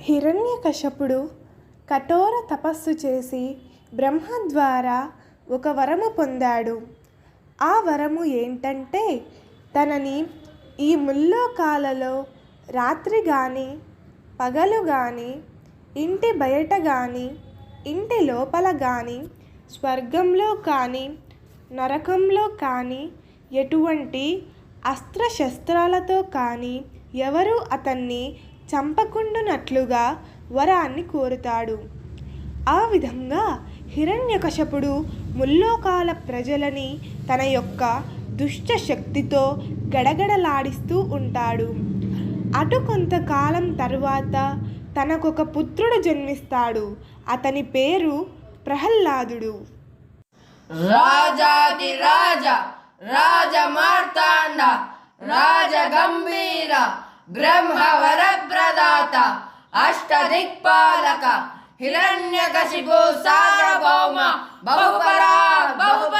హిరణ్యకశపుడు కఠోర తపస్సు చేసి బ్రహ్మ ద్వారా ఒక వరము పొందాడు. ఆ వరము ఏంటంటే తనని ఈ ముల్లోకాలలో రాత్రి కానీ పగలు కానీ ఇంటి బయట కానీ ఇంటి లోపల కానీ స్వర్గంలో కానీ నరకంలో కానీ ఎటువంటి అస్త్రశస్త్రాలతో కానీ ఎవరు అతన్ని చంపకుండునట్లుగా వరాన్ని కోరుతాడు. ఆ విధంగా హిరణ్యకశపుడు ముల్లోకాల ప్రజలని తన యొక్క దుష్ట శక్తితో గడగడలాడిస్తూ ఉంటాడు. అటు కొంతకాలం తర్వాత తనకొక పుత్రుడు జన్మిస్తాడు. అతని పేరు ప్రహ్లాదుడు. రాజాది రాజ రాజ మార్తాండ రాజ గంభీర బ్రహ్మవర ప్రదాత అష్ట దిక్పాలక హిరణ్యకశిపు సార్వభౌమ బహుపరా బహుపరా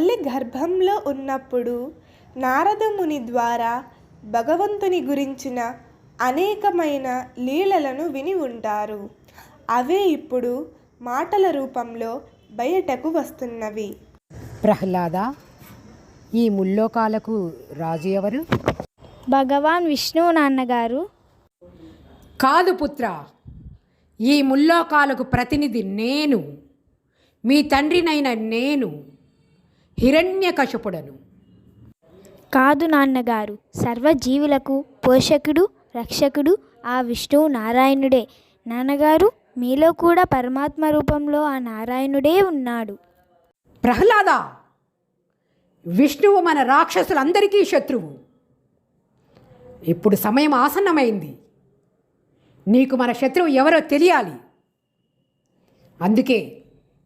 తల్లి గర్భంలో ఉన్నప్పుడు నారదముని ద్వారా భగవంతుని గురించిన అనేకమైన లీలలను విని ఉంటారు. అవే ఇప్పుడు మాటల రూపంలో బయటకు వస్తున్నవి. ప్రహ్లాద ఈ ముల్లోకాలకు రాజు ఎవరు? భగవాన్ విష్ణువు నాన్నగారు. కాదు పుత్ర ఈ ముల్లోకాలకు ప్రతినిధి నేను. మీ తండ్రినైన నేను. హిరణ్యకశపుడను. కాదు నాన్నగారు సర్వజీవులకు పోషకుడు రక్షకుడు ఆ విష్ణువు నారాయణుడే. నాన్నగారు మీలో కూడా పరమాత్మ రూపంలో ఆ నారాయణుడే ఉన్నాడు. ప్రహ్లాద! విష్ణువు మన రాక్షసులందరికీ శత్రువు. ఇప్పుడు సమయం ఆసన్నమైంది. నీకు మన శత్రువు ఎవరో తెలియాలి. అందుకే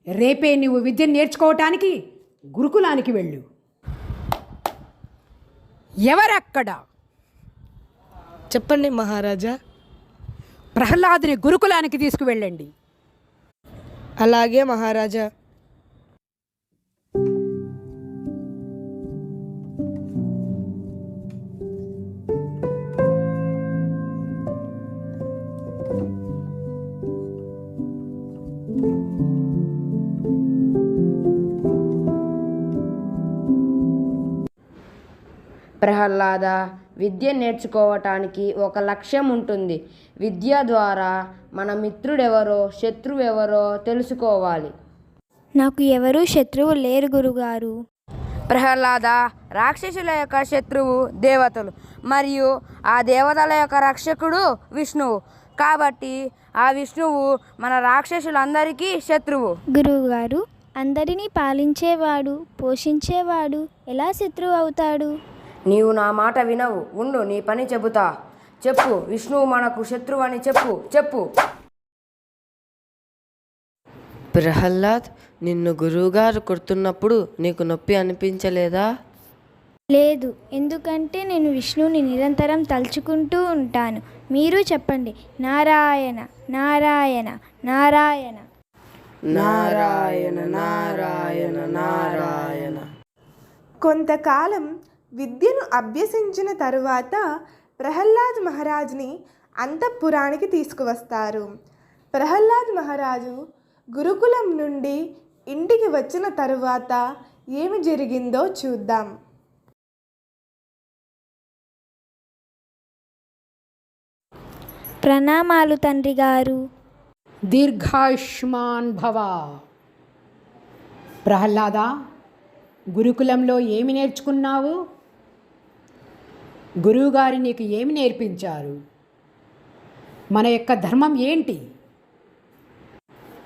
రేపే నువ్వు విద్యను నేర్చుకోవటానికి గురుకులానికి వెళ్ళు. ఎవరక్కడ? చెప్పండి మహారాజా. ప్రహ్లాదుని గురుకులానికి తీసుకువెళ్ళండి. అలాగే మహారాజా. ప్రహ్లాద విద్య నేర్చుకోవటానికి ఒక లక్ష్యం ఉంటుంది. విద్య ద్వారా మన మిత్రుడెవరో శత్రువెవరో తెలుసుకోవాలి. నాకు ఎవరూ శత్రువు లేరు గురుగారు. ప్రహ్లాద రాక్షసుల యొక్క శత్రువు దేవతలు మరియు ఆ దేవతల యొక్క రక్షకుడు విష్ణువు. కాబట్టి ఆ విష్ణువు మన రాక్షసులందరికీ శత్రువు. గురువుగారు అందరినీ పాలించేవాడు పోషించేవాడు ఎలా శత్రువు అవుతాడు? నీవు నా మాట వినవు. ఉండు నీ పని చెబుతా. చెప్పు విష్ణువు మనకు శత్రువు అని చెప్పు చెప్పు. ప్రహ్లాద్ నిన్ను గురువుగారు కొడుతున్నప్పుడు నీకు నొప్పి అనిపించలేదా? లేదు ఎందుకంటే నేను విష్ణువుని నిరంతరం తలుచుకుంటూ ఉంటాను. మీరు చెప్పండి. నారాయణ నారాయణ నారాయణ. నారాయణ నారాయణ నారాయణ. కొంతకాలం విద్యను అభ్యసించిన తరువాత ప్రహ్లాద్ మహారాజ్ని అంతఃపురానికి తీసుకువస్తారు. ప్రహ్లాద్ మహారాజు గురుకులం నుండి ఇంటికి వచ్చిన తరువాత ఏమి జరిగిందో చూద్దాం. ప్రణామాలు తండ్రి గారు. దీర్ఘాయుష్మాన్ భవ. ప్రహ్లాద గురుకులంలో ఏమి నేర్చుకున్నావు? గురువుగారి నీకు ఏమి నేర్పించారు? మన యొక్క ధర్మం ఏంటి?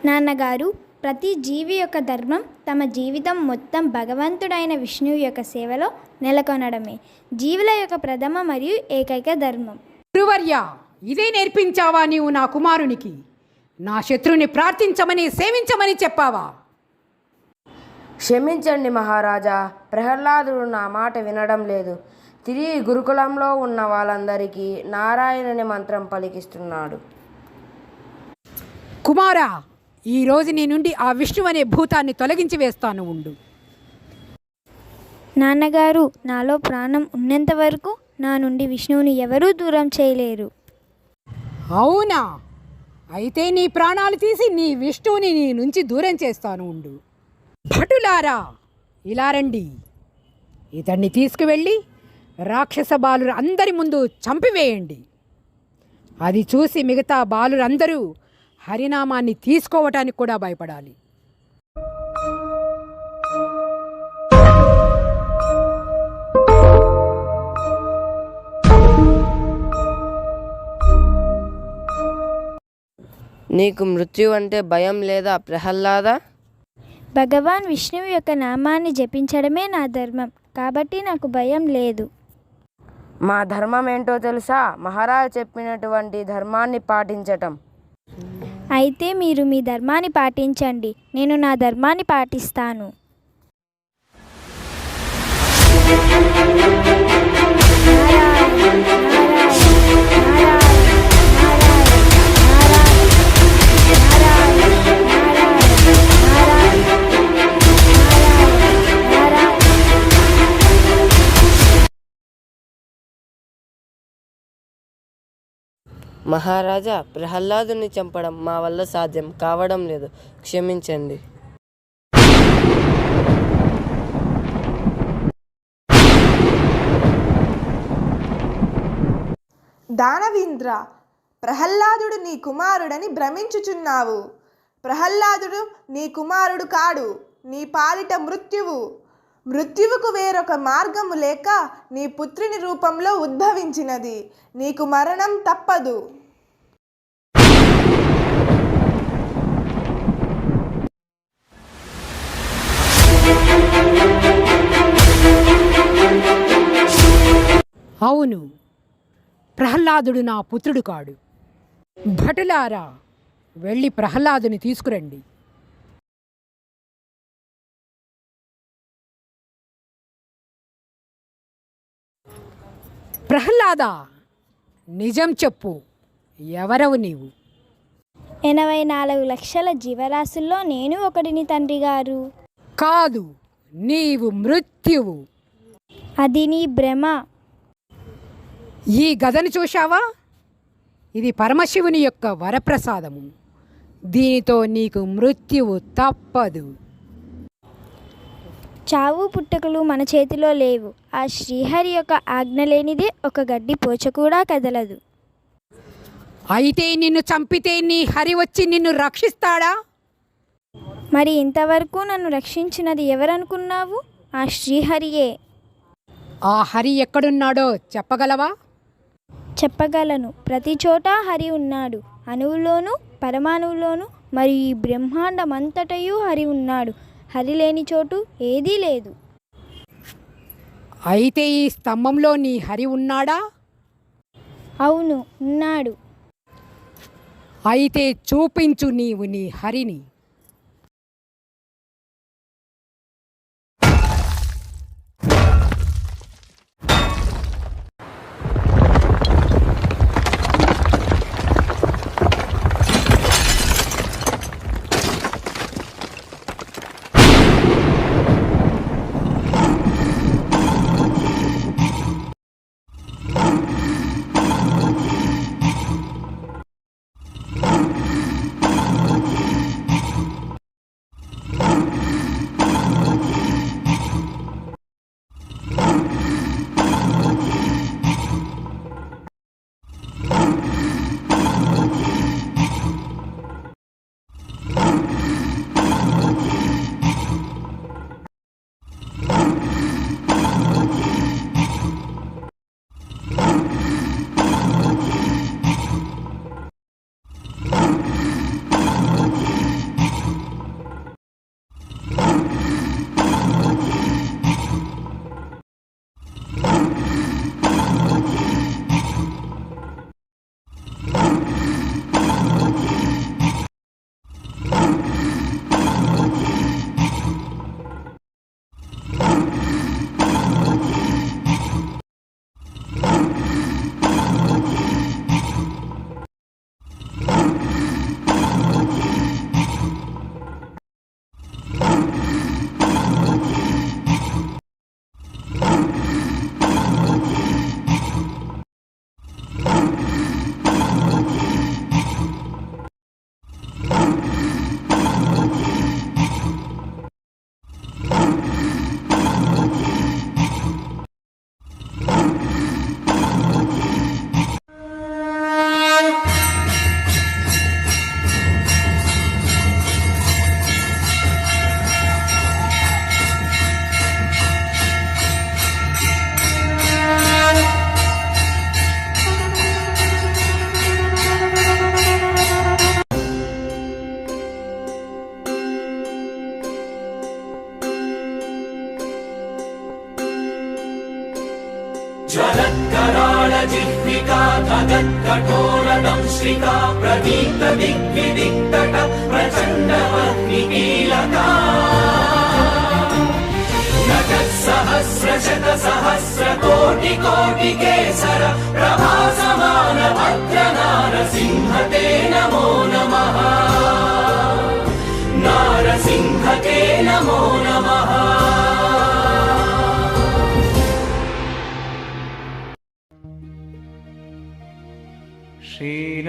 నాన్నగారు ప్రతి జీవి యొక్క ధర్మం తమ జీవితం మొత్తం భగవంతుడైన విష్ణువు యొక్క సేవలో నెలకొనడమే. జీవుల యొక్క ప్రథమ మరియు ఏకైక ధర్మం. గురువర్య ఇదే నేర్పించావా నీవు నా కుమారునికి? నా శత్రువుని ప్రార్థించమని సేవించమని చెప్పావా? క్షమించండి మహారాజా ప్రహ్లాదుడు నా మాట వినడం లేదు. తిరిగి గురుకులంలో ఉన్న వాళ్ళందరికీ నారాయణుని మంత్రం పలికిస్తున్నాడు. కుమారా ఈ రోజు నీ నుండి ఆ విష్ణు అనే భూతాన్ని తొలగించి వేస్తాను ఉండు. నాన్నగారు నాలో ప్రాణం ఉన్నంత వరకు నా నుండి విష్ణువుని ఎవరూ దూరం చేయలేరు. అవునా? అయితే నీ ప్రాణాలు తీసి నీ విష్ణువుని నీ నుంచి దూరం చేస్తాను ఉండు. భటులారా ఇలా రండి. ఇతన్ని తీసుకువెళ్ళి రాక్షస బాలురు అందరి ముందు చంపివేయండి. అది చూసి మిగతా బాలురందరూ హరినామాన్ని తీసుకోవటానికి కూడా భయపడాలి. నీకు మృత్యు అంటే భయం లేదా ప్రహ్లాదా? భగవాన్ విష్ణువు యొక్క నామాన్ని జపించడమే నా ధర్మం కాబట్టి నాకు భయం లేదు. మా ధర్మం ఏంటో తెలుసా? మహారాజు చెప్పినటువంటి ధర్మాన్ని పాటించటం. అయితే మీరు మీ ధర్మాన్ని పాటించండి. నేను నా ధర్మాన్ని పాటిస్తాను. నారాయణ, మహారాజా ప్రహ్లాదుని చంపడం మా వల్ల సాధ్యం కావడం లేదు. క్షమించండి. దానవీంద్ర ప్రహ్లాదుడు నీ కుమారుడని భ్రమించుచున్నావు. ప్రహ్లాదుడు నీ కుమారుడు కాడు. నీ పాలిట మృత్యువు. మృత్యువుకు వేరొక మార్గము లేక నీ పుత్రుని రూపంలో ఉద్భవించినది. నీకు మరణం తప్పదు. అవును ప్రహ్లాదుడు నా పుత్రుడు కాడు. భటులారా వెళ్ళి ప్రహ్లాదుని తీసుకురండి. ప్రహ్లాద నిజం చెప్పు. ఎవరవు నీవు? ఎనభై నాలుగు లక్షల జీవరాశుల్లో నేను ఒకడిని తండ్రి గారు. కాదు నీవు మృత్యువు. అది నీ భ్రమ. ఈ గదను చూశావా? ఇది పరమశివుని యొక్క వరప్రసాదము. దీనితో నీకు మృత్యువు తప్పదు. చావు పుట్టుకలు మన చేతిలో లేవు. ఆ శ్రీహరి యొక్క ఆజ్ఞ లేనిదే ఒక గడ్డి పోచ కూడా కదలదు. అయితే నిన్ను చంపితే నీ హరి వచ్చి నిన్ను రక్షిస్తాడా? మరి ఇంతవరకు నన్ను రక్షించినది ఎవరనుకున్నావు? ఆ శ్రీహరియే. ఆ హరి ఎక్కడున్నాడో చెప్పగలవా? చెప్పగలను. ప్రతి చోట హరి ఉన్నాడు. అణువులోను పరమాణువులోను మరియు ఈ బ్రహ్మాండమంతటయు హరి ఉన్నాడు. హరి లేని చోటు ఏదీ లేదు. అయితే ఈ స్తంభంలో నీ హరి ఉన్నాడా? అవును ఉన్నాడు. అయితే చూపించు నీవు నీ హరిని.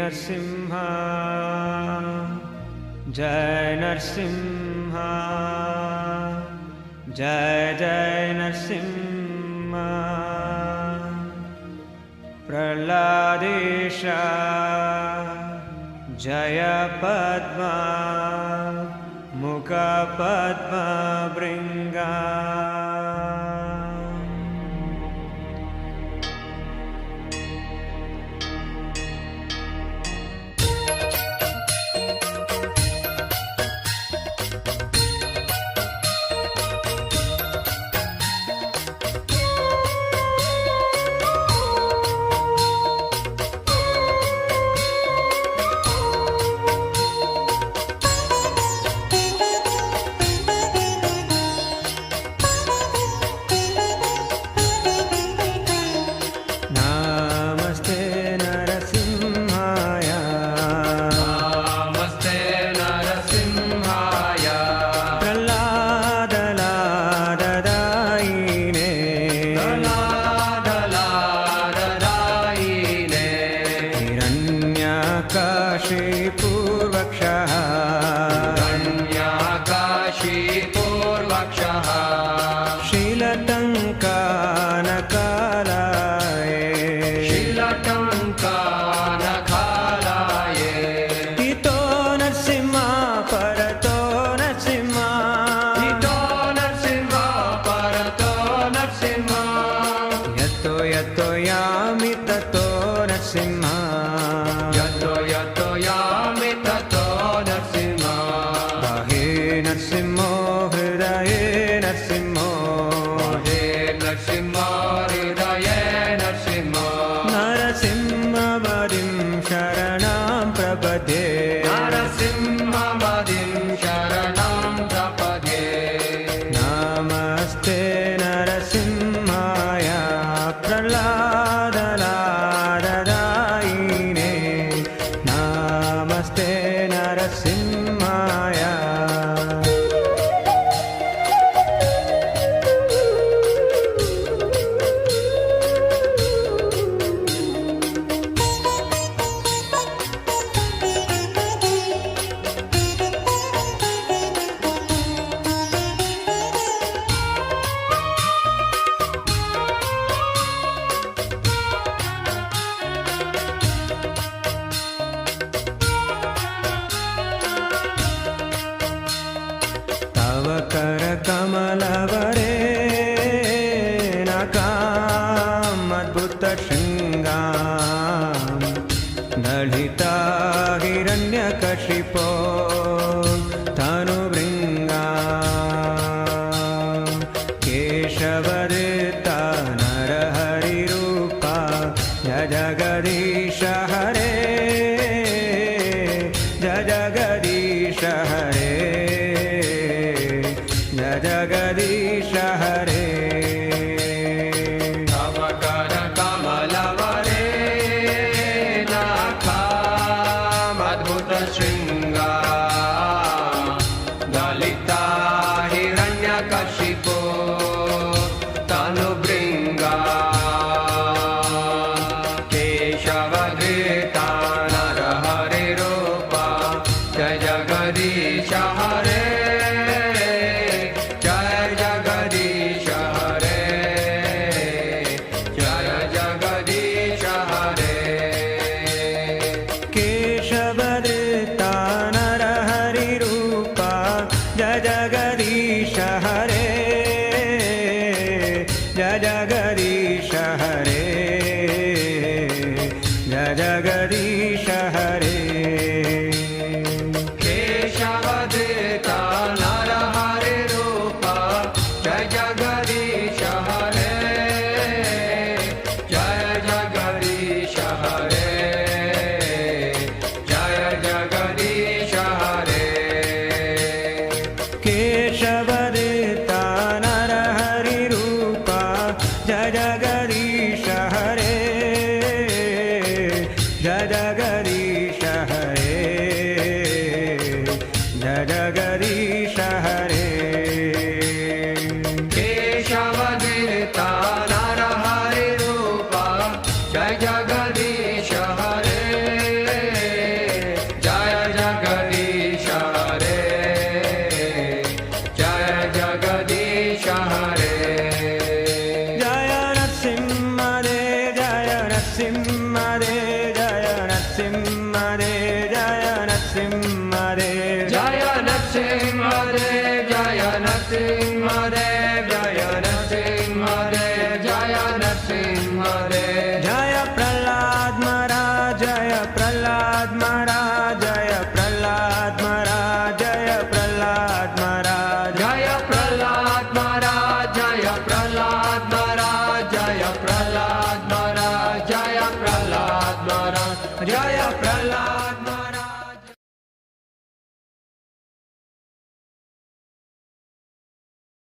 नरसिंह। जय नरसिंह। जय जय नरसिंह। प्रहलादेश। जय पद्मा। मुखपद्मा बृंगा। ജഗദീ Krishna. Nati Madre